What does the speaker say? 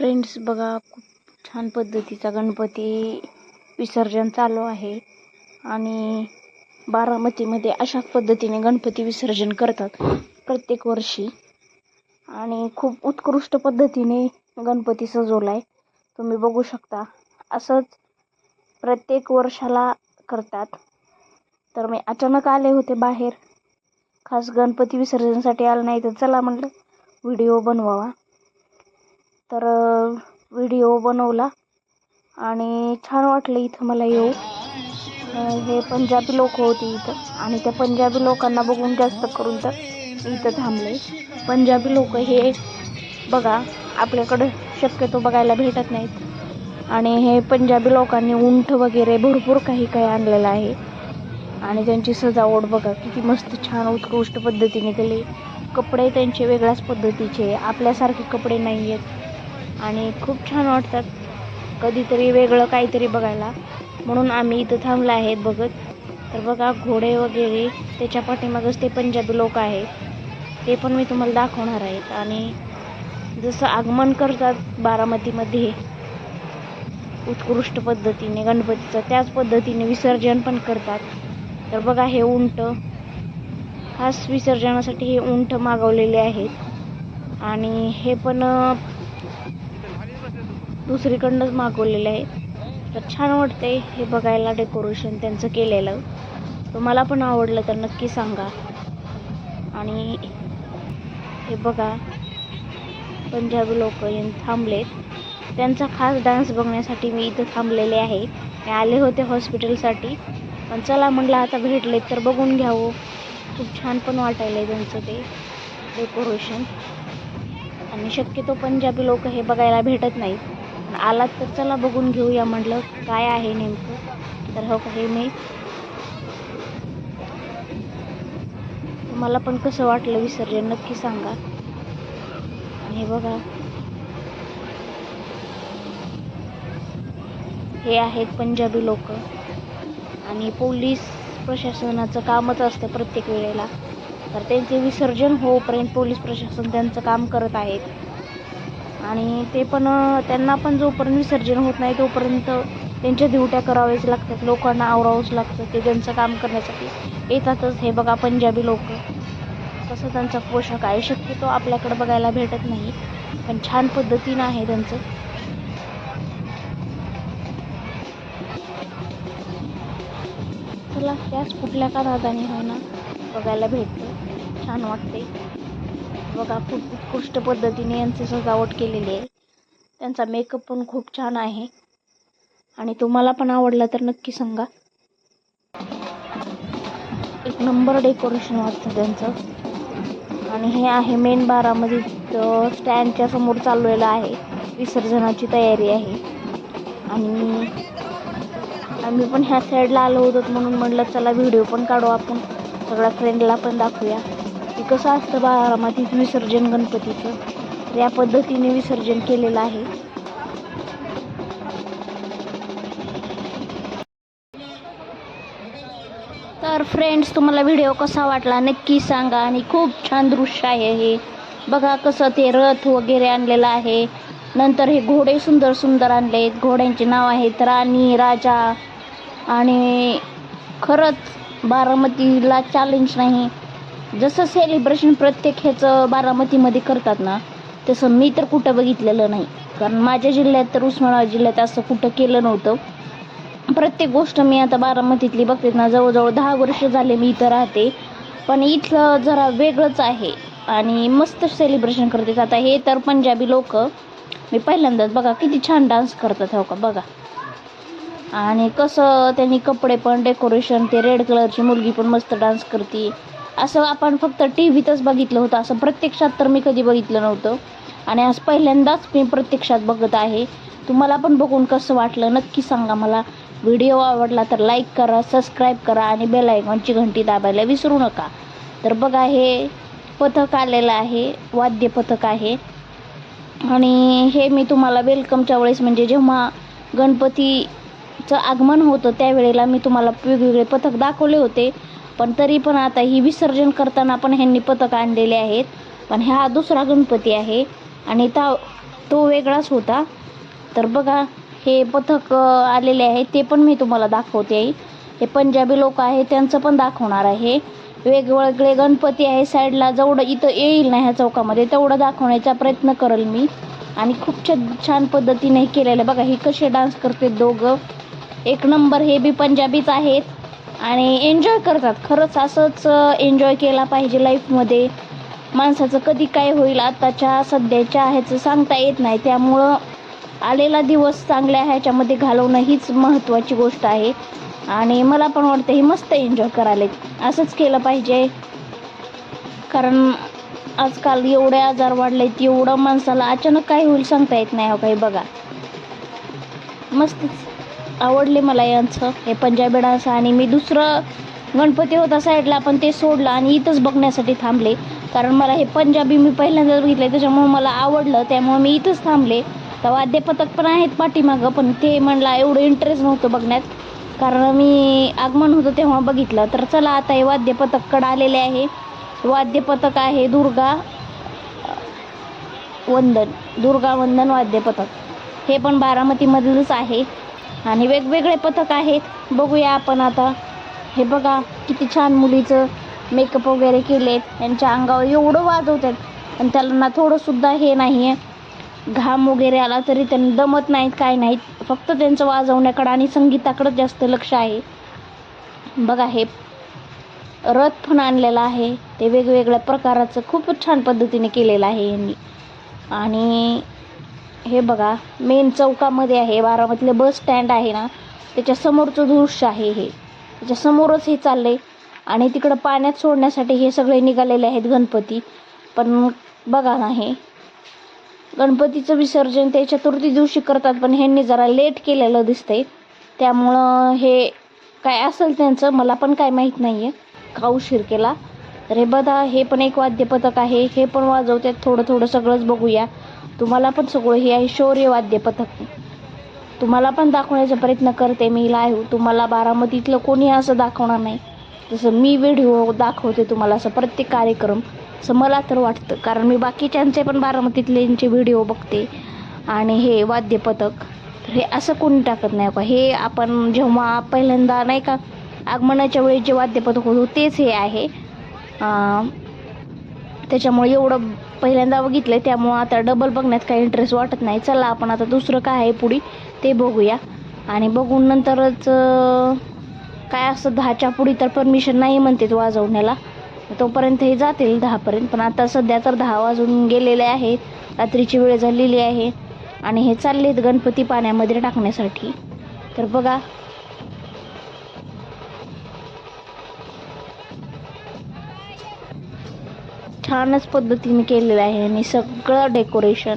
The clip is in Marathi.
फ्रेंड्स बघा खूप छान पद्धतीचा गणपती विसर्जन चालू आहे. आणि बारामतीमध्ये अशाच पद्धतीने गणपती विसर्जन करतात प्रत्येक वर्षी. आणि खूप उत्कृष्ट पद्धतीने गणपती सजवला आहे तुम्ही बघू शकता असंच प्रत्येक वर्षाला करतात. तर मी अचानक आले होते बाहेर. खास गणपती विसर्जनासाठी आलं नाही तर चला म्हटलं व्हिडिओ बनवावा. तर व्हिडिओ बनवला आणि छान वाटलं इथं मला येऊ हे पंजाबी लोक होती इथं आणि त्या पंजाबी लोकांना बघून जास्त करून तर इथं थांबले. पंजाबी लोक हे बघा आपल्याकडं शक्यतो बघायला भेटत नाहीत. आणि हे पंजाबी लोकांनी उंट वगैरे भरपूर काही काही आणलेलं आहे. आणि त्यांची सजावट बघा किती मस्त छान उत्कृष्ट पद्धतीने केली. कपडे त्यांचे वेगळ्याच पद्धतीचे आपल्यासारखे कपडे नाही आहेत आणि खूप छान वाटतात. कधीतरी वेगळं काहीतरी बघायला. म्हणून आम्ही इथं थांबला आहेत बघत. तर बघा घोडे वगैरे त्याच्या पाठीमागच ते पंजाबी लोक आहेत. ते पण मी तुम्हाला दाखवणार आहेत. आणि जसं आगमन करतात बारामतीमध्ये उत्कृष्ट पद्धतीने गणपतीचं त्याच पद्धतीने विसर्जन पण करतात. तर बघा हे उंट खास विसर्जनासाठी हे उंट मागवलेले आहेत. आणि हे पण दुसरीकडनंच मागवलेलं आहे. तर छान वाटते हे बघायला डेकोरेशन त्यांचं केलेलं. तुम्हाला पण आवडलं तर नक्की सांगा. आणि हे बघा पंजाबी लोक येऊन थांबलेत. त्यांचा खास डान्स बघण्यासाठी मी इथं थांबलेले आहे. मी आले होते हॉस्पिटलसाठी पण चला म्हटलं आता भेटलेत तर बघून घ्यावं. खूप छान पण वाटायलं आहे त्यांचं ते डेकोरेशन आणि शक्यतो पंजाबी लोक हे बघायला भेटत नाहीत. आलात तर चला बघून घेऊया म्हटलं काय आहे नेमकं. तर हो हे मी. तुम्हाला पण कसं वाटलं विसर्जन नक्की सांगा. आणि हे बघा. हे आहेत पंजाबी लोक. आणि पोलीस प्रशासनाचं कामच असतं प्रत्येक वेळेला. तर त्यांचे विसर्जन होईपर्यंत पोलीस प्रशासन त्यांचं काम करत आहेत. आणि ते पण त्यांना पण जोपर्यंत विसर्जन होत नाही तोपर्यंत त्यांच्या दिवट्या कराव्याच लागतात. लोकांना आवरावंच लागतं ते त्यांचं काम करण्यासाठी. येतातच हे बघा पंजाबी लोक. तसं त्यांचा पोशाख आहे. शक्यतो आपल्याकडे बघायला भेटत नाही पण छान पद्धतीनं आहे त्यांचं. चला त्याच कुठल्या का नादाने होय ना बघायला भेटतं. छान वाटते बघा खूप उत्कृष्ट पद्धतीने यांची सजावट केलेली आहे. त्यांचा मेकअप पण खूप छान आहे. आणि तुम्हाला पण आवडला तर नक्की सांगा. एक नंबर डेकोरेशन वाटतं त्यांचं. आणि हे आहे मेन बारामध्ये स्टँडच्या समोर चाललेलं आहे. विसर्जनाची तयारी आहे. आणि आम्ही पण ह्या साईडला आलो होतो म्हणून म्हटलं चला व्हिडिओ पण काढू आपण. सगळ्या फ्रेंडला पण दाखवूया. कसं असतं बारामतीत विसर्जन गणपतीचं? तर या पद्धतीने विसर्जन केलेलं आहे. तर फ्रेंड्स तुम्हाला व्हिडिओ कसा वाटला नक्की सांगा आणि खूप छान दृश्य आहे हे. बघा कसं ते रथ वगैरे आणलेलं आहे. नंतर हे घोडे सुंदर सुंदर आणले आहेत. घोड्यांचे नाव आहेत राणी राजा आणि खरंच बारामतीला चॅलेंज नाही. जसं सेलिब्रेशन प्रत्येक ह्याचं बारामतीमध्ये करतात ना तसं मी तर कुठं बघितलेलं नाही. कारण माझ्या जिल्ह्यात तर उस्मानाबाद जिल्ह्यात असं कुठं केलं नव्हतं. प्रत्येक गोष्ट मी आता बारामतीतली बघते ना जवळजवळ दहा वर्ष झाले मी इथं राहते. पण इथलं जरा वेगळंच आहे आणि मस्त सेलिब्रेशन करतात. आता हे तर पंजाबी लोक मी पहिल्यांदाच बघा किती छान डान्स करतात हो का बघा. आणि कसं त्यांनी कपडे पण डेकोरेशन ते रेड कलरची मुलगी पण मस्त डान्स करते. असं आपण फक्त टी व्हीतच बघितलं होतं. असं प्रत्यक्षात तर मी कधी बघितलं नव्हतं. आणि आज पहिल्यांदाच मी प्रत्यक्षात बघत आहे. तुम्हाला पण बघून कसं वाटलं नक्की सांगा मला. व्हिडिओ आवडला तर लाईक करा सबस्क्राईब करा आणि बेल आयकॉनची घंटी दाबायला विसरू नका. तर बघा हे पथक आलेलं आहे. वाद्य पथक आहे. आणि हे मी तुम्हाला वेलकमच्या वेळेस म्हणजे जेव्हा गणपतीचं आगमन होतं त्यावेळेला मी तुम्हाला वेगवेगळे पथक दाखवले होते. पण तरी पण आता ही विसर्जन करताना पण ह्यांनी पथक आणलेले आहेत. पण हा दुसरा गणपती आहे आणि ता तो वेगळाच होता. तर बघा हे पथक आलेले आहे ते पण मी तुम्हाला दाखवते आहे हे पंजाबी लोक आहे त्यांचं पण दाखवणार आहे. वेगवेगळे गणपती आहे साईडला जेवढं इथं येईल ना ह्या चौकामध्ये तेवढं दाखवण्याचा प्रयत्न करेल मी. आणि खूप छान छान पद्धतीने केलेलं आहे. बघा हे कसे डान्स करते दोघं. एक नंबर हे बी पंजाबीच आहेत. आणि एन्जॉय करतात. खरंच असंच एन्जॉय केला पाहिजे लाईफमध्ये माणसाचं कधी काय होईल आत्ताच्या सध्याच्या ह्याचं सांगता येत नाही. त्यामुळं आलेला दिवस चांगल्या ह्याच्यामध्ये घालवणं हीच महत्त्वाची गोष्ट आहे. आणि मला पण वाटतं हे मस्त एन्जॉय करायला असंच केलं पाहिजे. कारण आजकाल एवढे आजार वाढलेत एवढं माणसाला अचानक काय होईल सांगता येत नाही हो काही बघा. मस्तच. आवडले मला यांचं. हे पंजाबी डान्स आणि मी दुसरं गणपती होता साईडला पण ते सोडलं आणि इथंच बघण्यासाठी थांबले. कारण मला हे पंजाबी मी पहिल्यांदाच बघितलं त्याच्यामुळे मला आवडलं त्यामुळे मी इथंच थांबले. तर वाद्यपथक पण आहेत पाठीमागं पण ते म्हणला एवढं इंटरेस्ट नव्हतं बघण्यात. कारण मी आगमन होतं तेव्हा बघितलं. तर चला आता हे वाद्यपथककडं आलेले आहे. वाद्यपथक आहे दुर्गा वंदन दुर्गा वंदन वाद्यपथक हे पण बारामतीमधलंच आहे. आणि वेगवेगळे पथक आहेत. बघूया आपण आता. हे बघा किती छान मुलीचं मेकअप वगैरे केलेत. यांच्या अंगावर एवढं वाजवतात. आणि त्यांना थोडंसुद्धा हे नाही आहे घाम वगैरे आला तरी त्यांना दमत नाहीत काय नाहीत. फक्त त्यांचं वाजवण्याकडं आणि संगीताकडं जास्त लक्ष आहे. बघा हे. रथ पण आणलेला आहे. ते वेगवेगळ्या प्रकाराचं खूपच छान पद्धतीने केलेलं आहे यांनी. आणि हे बघा मेन चौकामध्ये आहे बारामतीले बस स्टँड आहे ना त्याच्यासमोरचं दृश्य आहे हे. त्याच्यासमोरच हे हे चाललंय. आणि तिकडं पाण्यात सोडण्यासाठी हे सगळे निघालेले आहेत गणपती. पण बघा ना हे. गणपतीचं विसर्जन ते चतुर्थी दिवशी करतात पण ह्यांनी जरा लेट केलेलं दिसतंय. त्यामुळं हे काय असेल त्यांचं मला पण काय माहीत नाही आहे का उशीर केला. तर हे बघा हे पण एक वाद्यपथक आहे. हे पण वाजवतात थोडं थोडं सगळंच बघूया. तुम्हाला पण सगळं हे आहे शौर्य वाद्यपथक तुम्हाला पण दाखवण्याचा प्रयत्न करते मी लाईव्ह तुम्हाला बारामतीतलं कोणी असं दाखवणार नाही. जसं मी व्हिडिओ दाखवते तुम्हाला असं प्रत्येक कार्यक्रम. असं मला तर वाटतं. कारण मी बाकीच्यांचे पण बारामतीतल्यांचे व्हिडिओ बघते. आणि हे वाद्यपथक तर हे असं कोणी टाकत नाही का? हे आपण जेव्हा पहिल्यांदा नाही का आगमनाच्या वेळी जे वाद्यपथक होतो तेच हे आहे. त्याच्यामुळे एवढं पहिल्यांदा बघितलं आहे त्यामुळं आता डबल बघण्यात काही इंटरेस्ट वाटत नाही. चला आपण आता दुसरं काय आहे पुढे ते बघूया. आणि बघून नंतरच काय असतं दहाच्या पुढे तर परमिशन नाही म्हणते वाजवण्याला. तोपर्यंत हे जातील दहापर्यंत पण आता सध्या तर दहा वाजून गेलेले आहेत रात्रीची वेळ झालेली आहे. आणि हे चाललेत गणपती पाण्यामध्ये टाकण्यासाठी. तर बघा छानच पद्धतीने केलेलं आहे आणि सगळं डेकोरेशन.